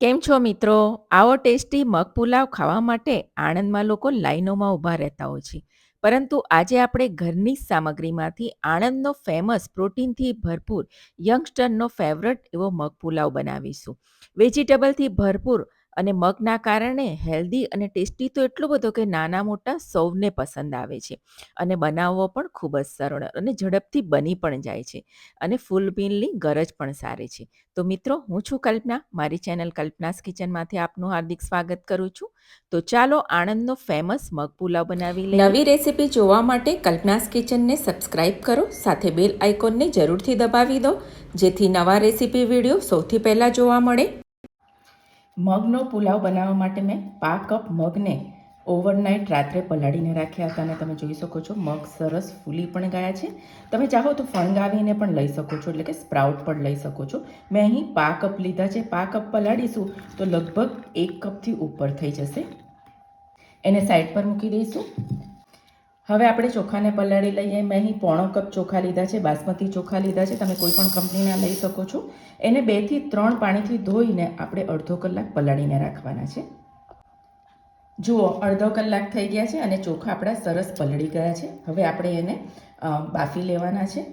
કેમ છો મિત્રો? આવો ટેસ્ટી મગ પુલાવ ખાવા માટે આણંદમાં લોકો લાઈનોમાં ઊભા રહેતા હોય છે. પરંતુ આજે આપણે ઘરની સામગ્રીમાંથી આણંદનો ફેમસ પ્રોટીનથી ભરપૂર યંગસ્ટરનો ફેવરેટ એવો મગ પુલાવ બનાવીશું. વેજીટેબલથી ભરપૂર અને મગના કારણે હેલ્ધી અને ટેસ્ટી તો એટલો બધો કે નાના મોટા સૌને પસંદ આવે છે. અને બનાવવો પણ ખૂબ જ સરળ અને ઝડપથી બની પણ જાય છે. અને ફૂલ બીનની ગરજ પણ સારી છે. તો મિત્રો, હું છું કલ્પના મારી ચેનલ કલ્પનાસ કિચનમાંથી આપનું હાર્દિક સ્વાગત કરું છું તો ચાલો આણંદનો ફેમસ મગ પુલાવ બનાવી લઈએ નવી રેસીપી જોવા માટે કલ્પનાસ કિચનને સબસ્ક્રાઇબ કરો સાથે બેલ આઇકોનને જરૂરથી દબાવી દો જેથી નવા રેસીપી વીડિયો સૌથી પહેલાં જોવા મળે મગનો પુલાવ બનાવવા માટે મેં પા કપ મગને ઓવરનાઇટ રાત્રે પલાળીને રાખ્યા હતા અને તમે જોઈ શકો છો મગ સરસ ફૂલી પણ ગયા છે. તમે ચાહો તો ફણગાવીને પણ લઈ શકો છો, એટલે કે સ્પ્રાઉટ પણ લઈ શકો છો. મેં અહીં પા કપ લીધા છે પા કપ પલાળીશું તો લગભગ એક કપથી ઉપર થઈ જશે. એને સાઈડ પર મૂકી દઈશું. હવે આપણે ચોખાને પલાળી લઈએ. મેં અહીં પોણો કપ ચોખા લીધા છે, બાસમતી ચોખા લીધા છે. તમે કોઈ પણ કંપનીના લઈ શકો છો. એને બેથી ત્રણ પાણીથી ધોઈને આપણે અડધો કલાક પલાળીને રાખવાના છે. જુઓ, અડધો કલાક થઈ ગયા છે અને ચોખા આપણા સરસ પલળી ગયા છે. હવે આપણે એને બાફી લેવાના છે.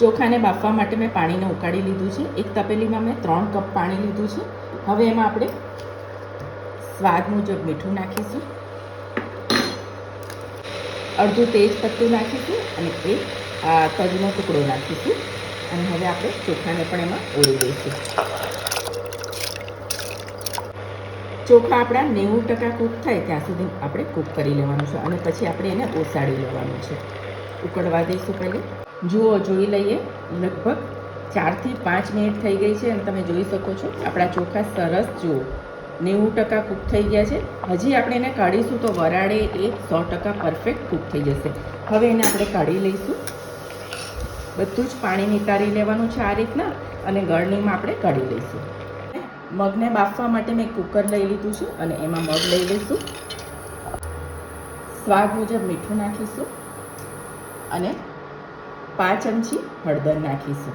ચોખાને બાફવા માટે મેં પાણીને ઉકાળી લીધું છે. એક તપેલીમાં મેં ત્રણ કપ પાણી લીધું છે. હવે એમાં આપણે સ્વાદ મુજબ મીઠું નાખીશું. અડધું તેજ પત્તું નાખીશું અને એક તજનો ટુકડો નાખીશું. અને હવે આપણે ચોખાને પણ એમાં ઓળી દઈશું ચોખા આપણા નેવું ટકા કૂક થાય ત્યાં સુધી આપણે કૂક કરી લેવાનું છે અને પછી આપણે એને ઓસાડી લેવાનું છે. ઉકળવા દઈશું પહેલે. જુઓ, જોઈ લઈએ. લગભગ ચારથી પાંચ મિનિટ થઈ ગઈ છે અને તમે જોઈ શકો છો. આપણા ચોખા સરસ જુઓ. નેવું ટકા કૂક થઈ ગયા છે. હજી આપણે એને કાઢીશું તો વરાળે એ સો ટકા પરફેક્ટ કૂક થઈ જશે. હવે એને આપણે કાઢી લઈશું. બધું જ પાણી નિતારી લેવાનું છે આ રીતના અને ગળણીમાં આપણે કાઢી લઈશું. મગને બાફવા માટે મેં કુકર લઈ લીધું છે અને એમાં મગ લઈ લઈશું. સ્વાદ મુજબ મીઠું નાખીશું અને પાંચ ચમચી હળદર નાખીશું.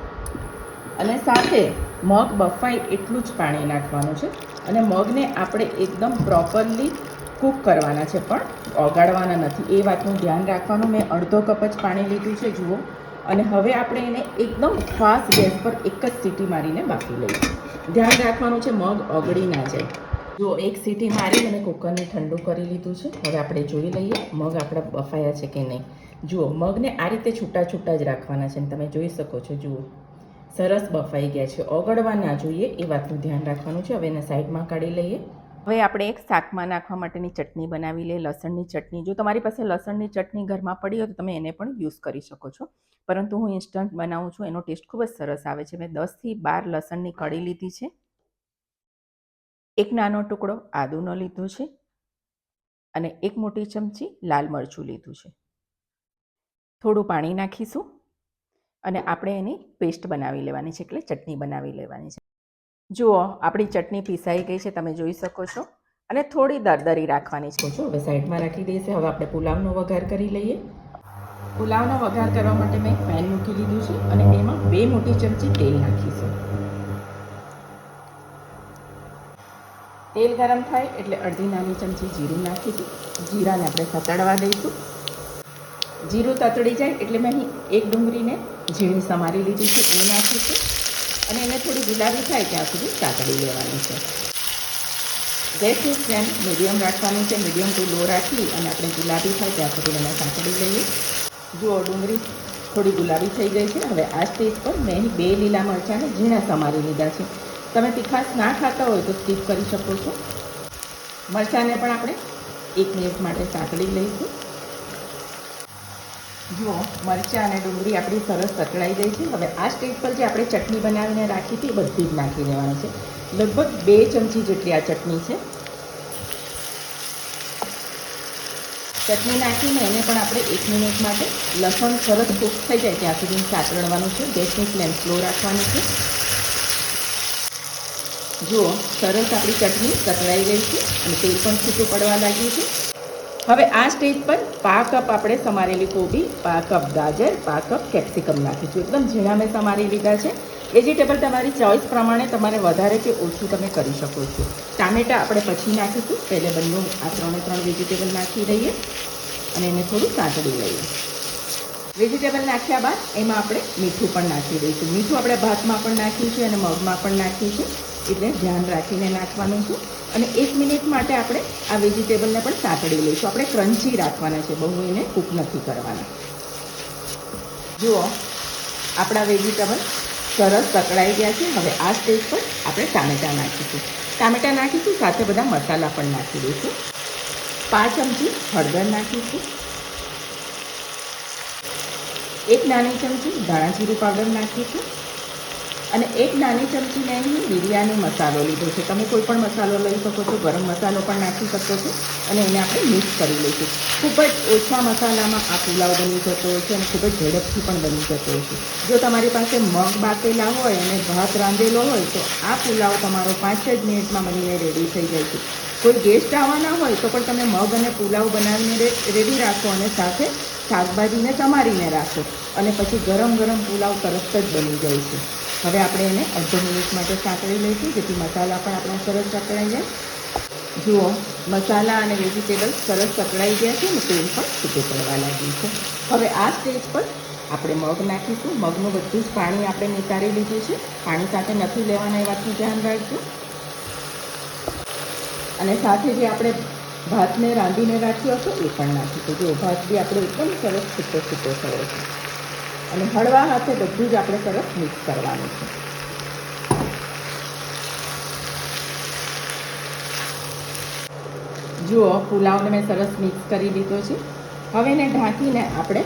અને સાથે મગ બફાય એટલું જ પાણી નાખવાનું છે અને મગને આપણે એકદમ પ્રોપરલી કૂક કરવાના છે, પણ ઓગાળવાના નથી. એ વાતનું ધ્યાન રાખવાનું. મેં અડધો કપ જ પાણી લીધું છે, જુઓ. અને હવે આપણે એને એકદમ ફાસ્ટ ગેસ પર એક જ સીટી મારીને બાફી લઈએ ધ્યાન રાખવાનું છે, મગ ઓગળી ના જાય. જો એક સીટી મારી અને કુકરને ઠંડુ કરી લીધું છે. હવે આપણે જોઈ લઈએ, મગ આપણા બફાયા છે કે નહીં. જુઓ, મગને આ રીતે છૂટા છૂટા જ રાખવાના છે. તમે જોઈ શકો છો, જુઓ. સરસ બફાઈ ગયા છે. ઓગળવા ના જોઈએ એ વાતનું ધ્યાન રાખવાનું છે. હવે એને સાઈડમાં કાઢી લઈએ. હવે આપણે એક શાકમાં નાખવા માટેની ચટણી બનાવી લઈએ, લસણની ચટણી. જો તમારી પાસે લસણની ચટણી ઘરમાં પડી હોય તો તમે એને પણ યુઝ કરી શકો છો. પરંતુ હું ઇન્સ્ટન્ટ બનાવું છું. એનો ટેસ્ટ ખૂબ જ સરસ આવે છે. મેં દસથી બાર લસણની કળી લીધી છે. એક નાનો ટુકડો આદુનો લીધો છે અને એક મોટી ચમચી લાલ મરચું લીધું છે. થોડું પાણી નાખીશું. અને આપણે એની પેસ્ટ બનાવી લેવાની છે, એટલે ચટણી બનાવી લેવાની છે. જુઓ, આપણી ચટણી પીસાઈ ગઈ છે, તમે જોઈ શકો છો. અને થોડી દરદરી રાખવાની છે. હવે સાઈડમાં રાખી દઈશું. હવે આપણે પુલાવનો વઘાર કરી લઈએ. પુલાવનો વઘાર કરવા માટે મેં પેન મૂકી લીધું છે અને એમાં બે મોટી ચમચી તેલ નાખીશું. તેલ ગરમ થાય એટલે અડધી નાની ચમચી જીરું નાખીશું. જીરાને આપણે સતડવા દઈશું. જીરું તતડી જાય એટલે મેં એક ડુંગળીને ઝીણી સમારી લીધી છે એ નાખીશું અને એને થોડી ગુલાબી થાય ત્યાં સુધી સાતડી લેવાની છે. ગેસની ફ્લેમ મીડિયમ રાખવાની છે. મીડિયમ ટુ લો રાખી અને આપણે ગુલાબી થાય ત્યાં સુધી એને સાંકળી લઈએ. જુઓ, ડુંગળી થોડી ગુલાબી થઈ ગઈ છે. હવે આ સ્ટેજ પર મેં બે લીલા મરચાંને ઝીણા સમારી લીધા છે. તમે તીખાશ ના ખાતા હોય તો સ્કીપ કરી શકો છો. મરચાંને પણ આપણે એક મિનિટ માટે સાંકળી લઈશું. જુઓ, મરચાં અને ડુંગળી આપણી સરસ સકળાઈ ગઈ છે. હવે આ સ્ટેજ પર જે આપણે ચટણી બનાવીને રાખી હતી બધી જ નાખી દેવાની છે. લગભગ બે ચમચી જેટલી આ ચટણી છે. ચટણી નાખીને એને પણ આપણે એક મિનિટ માટે લસણ સરસ કૂક થઈ જાય ત્યાં સુધી સાતરણવાનું છે. ગેસની ફ્લેમ સ્લો રાખવાની છે. જુઓ, સરસ આપણી ચટણી સકળાઈ ગઈ છે અને તેલ પણ છૂટું પડવા લાગ્યું છે. હવે આ સ્ટેજ પર પા કપ આપણે સમારેલી કોબી, પા કપ ગાજર, પા કપ કેપ્સિકમ નાખીશું. એકદમ ઝીણા મેં સમારી લીધા છે. વેજીટેબલ તમારી ચોઈસ પ્રમાણે તમારે વધારે કે ઓછું તમે કરી શકો છો. ટામેટાં આપણે પછી નાખીશું. પહેલે બંને આ ત્રણે ત્રણ વેજીટેબલ નાખી દઈએ અને એને થોડું સાંતળી લઈએ. વેજીટેબલ નાખ્યા બાદ એમાં આપણે મીઠું પણ નાખી દઈશું. મીઠું આપણે ભાતમાં પણ નાખ્યું છે અને મગમાં પણ નાખ્યું છે. એટલે ધ્યાન રાખીને નાખવાનું છે. અને એક મિનિટ માટે આપણે આ વેજીટેબલને પણ સાંતળી લઈશું. આપણે ક્રન્ચી રાખવાના છે, બહુ એને કૂક નથી કરવાના. જુઓ, આપણા વેજીટેબલ સરસ સકળાઈ ગયા છે. હવે આ સ્ટેજ પર આપણે ટામેટાં નાખીશું. ટામેટાં નાખીશું, સાથે બધા મસાલા પણ નાખી દઈશું. પાંચ ચમચી હળદર નાખીશું. એક નાની ચમચી ધાણા જીરું પાવડર નાખીશું. અને એક નાની ચમચીને અહીં બિરયાની મસાલો લીધો છે. તમે કોઈ પણ મસાલો લઈ શકો છો, ગરમ મસાલો પણ નાખી શકો છો અને એને આપણે મિક્સ કરી લઈશું. ખૂબ જ ઓછા મસાલામાં આ પુલાવ બની જતો હોય છે અને ખૂબ જ ઝડપથી પણ બની જતો હોય છે. જો તમારી પાસે મગ બાફેલા હોય અને ભાત રાંધેલો હોય તો આ પુલાવ તમારો પાંચ જ મિનિટમાં બનીને રેડી થઈ જાય છે. કોઈ ગેસ્ટ આવવાના હોય તો પણ તમે મગ અને પુલાવ બનાવીને રેડી રાખો અને સાથે શાકભાજીને સમારીને રાખો અને પછી ગરમ ગરમ પુલાવ તરત જ બની જાય છે. હવે આપણે એને અડધો મિનિટ માટે સાંકળી લઈશું, જેથી મસાલા પણ આપણા સરસ સકળાઈ જાય. જુઓ, મસાલા અને વેજીટેબલ સરસ સકળાઈ ગયા છે અને તેલ પણ છૂટું પડવા લાગ્યું છે. હવે આ સ્ટેજ પર આપણે મગ નાખીશું. મગનું બધું જ પાણી આપણે નિતારી લીધું છે. પાણી સાથે નથી લેવાના એ વાતનું ધ્યાન રાખજો. અને સાથે જે આપણે ભાતને રાંધીને રાખ્યો હતો એ પણ નાખીશું. જો ભાત બી આપણો એકદમ સરસ છૂટો છૂટો થયો છે. અને હળવા હાથે બધું જ આપણે સરસ મિક્સ કરવાનું છે. જુઓ, પુલાવને મેં સરસ મિક્સ કરી દીધો છે. હવે એને ઢાંકીને આપણે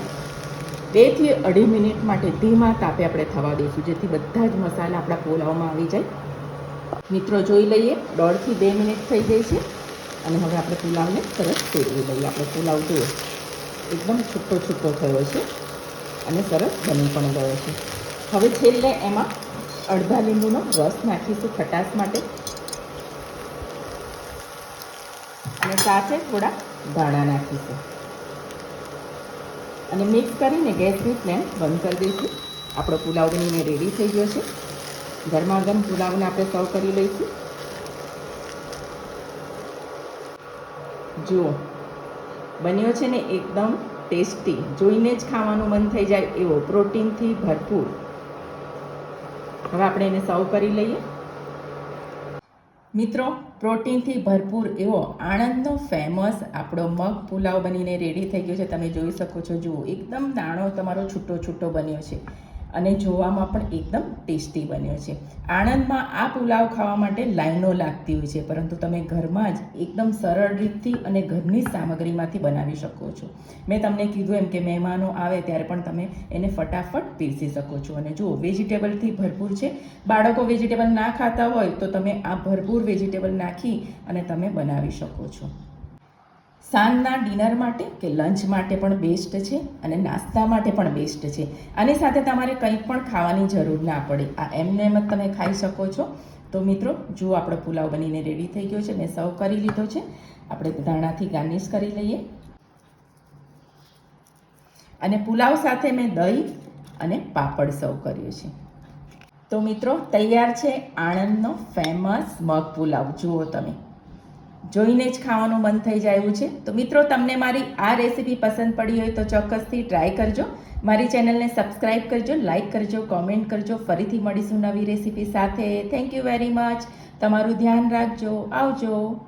બેથી અઢી મિનિટ માટે ધીમા તાપે આપણે થવા દઈશું, જેથી બધા જ મસાલા આપણા પુલાવમાં આવી જાય. મિત્રો, જોઈ લઈએ, દોઢથી બે મિનિટ થઈ ગઈ છે. અને હવે આપણે પુલાવને સરસ ફેરવી લઈએ. આપણે પુલાવ જુઓ, એકદમ છૂટો છૂટો થયો છે. અને સરસ બની પણ ગયો છે. હવે છેલ્લે એમાં અડધા લીંબુનો રસ નાખીશું ખટાશ માટે. અને સાથે થોડા ધાણા નાખીશું. અને મિક્સ કરીને ગેસની ફ્લેમ બંધ કરી દઈશું. આપણો પુલાવ બનીને રેડી થઈ ગયો છે. ગરમા ગરમ પુલાવને આપણે સર્વ કરી લઈશું. જુઓ, બન્યો છે ને એકદમ ટેસ્ટી, જોઈને જ ખાવાનું મન થઈ જાય એવો પ્રોટીનથી ભરપૂર. હવે આપણે એને સર્વ કરી લઈએ. મિત્રો, પ્રોટીનથી ભરપૂર એવો આણંદનો ફેમસ આપણો મગ પુલાવ બનીને રેડી થઈ ગયો છે. તમે જોઈ શકો છો, જુઓ, એકદમ દાણો તમારો છૂટો છૂટો બન્યો છે. અને જોવામાં પણ એકદમ ટેસ્ટી બન્યો છે. આણંદમાં આ પુલાવ ખાવા માટે લાઈનો લાગતી હોય છે, પરંતુ તમે ઘરમાં જ એકદમ સરળ રીતથી અને ઘરની સામગ્રીમાંથી બનાવી શકો છો. મેં તમને કીધું એમ કે મહેમાનો આવે ત્યારે પણ તમે એને ફટાફટ પીરસી શકો છો. અને જુઓ વેજીટેબલથી ભરપૂર છે. બાળકો વેજીટેબલ ના ખાતા હોય તો તમે આ ભરપૂર વેજીટેબલ નાખી અને તમે બનાવી શકો છો. સાંજના ડિનર માટે કે લંચ માટે પણ બેસ્ટ છે અને નાસ્તા માટે પણ બેસ્ટ છે. આની સાથે તમારે કંઈ પણ ખાવાની જરૂર ના પડે. આ એમને એમ જ તમે ખાઈ શકો છો. તો મિત્રો જુઓ આપણો પુલાવ બનીને રેડી થઈ ગયો છે, મેં સર્વ કરી લીધો છે. આપણે ધાણાથી ગાર્નિશ કરી લઈએ. અને પુલાવ સાથે મેં દહીં અને પાપડ સર્વ કર્યું છે. તો મિત્રો, તૈયાર છે આણંદનો ફેમસ મગ પુલાવ. જુઓ તમે. જોઈને જ ખાવાનું મન થઈ જાય છે. તો મિત્રો, તમને મારી આ રેસીપી પસંદ પડી હોય તો ચોક્કસથી ટ્રાય કરજો. મારી ચેનલને સબસ્ક્રાઇબ કરજો લાઇક કરજો કોમેન્ટ કરજો. ફરીથી મળીશું નવી રેસીપી સાથે. થેન્ક યુ વેરી મચ તમારું ધ્યાન રાખજો. આવજો.